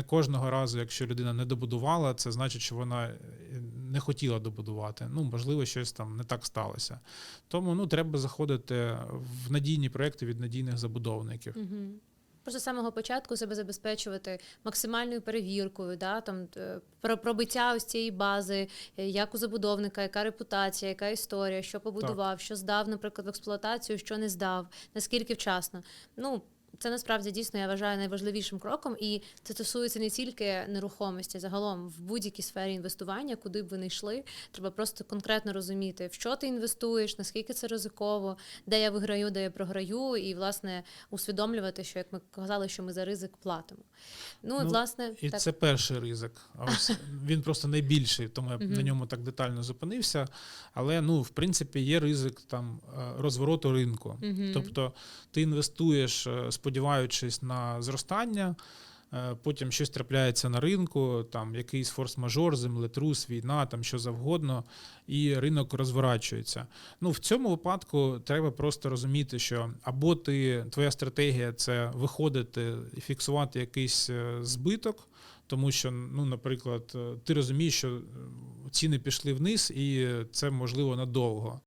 не кожного разу, якщо людина не добудувала, це значить, що вона е, не хотіла добудувати. Ну, можливо, щось там не так сталося. Тому ну, треба заходити в надійні проекти від надійних забудовників. Угу. Просто з самого початку себе забезпечувати максимальною перевіркою, да, там, е, про пробиття ось цієї бази, е, як у забудовника, яка репутація, яка історія, що побудував, що здав, наприклад, в експлуатацію, що не здав, наскільки вчасно. Ну, це насправді дійсно я вважаю найважливішим кроком, і це стосується не тільки нерухомості, загалом в будь-якій сфері інвестування, куди б ви не йшли, треба просто конкретно розуміти, в що ти інвестуєш, наскільки це ризиково, де я виграю, де я програю, і власне усвідомлювати, що як ми казали, що ми за ризик платимо. Ну, і Ну, власне, І так. це перший ризик. А ось він просто найбільший, тому я на ньому так детально зупинився. Але ну, в принципі, є ризик там е, розвороту ринку. Тобто ти інвестуєш, е, сподіваючись на зростання. е, Потім щось трапляється на ринку, там якийсь форс-мажор, землетрус, війна, там що завгодно, і ринок розворачується. Ну в цьому випадку треба просто розуміти, що або ти твоя стратегія це виходити і фіксувати якийсь е, збиток, тому що, ну, наприклад, е, ти розумієш, що ціни пішли вниз, і це можливо надовго.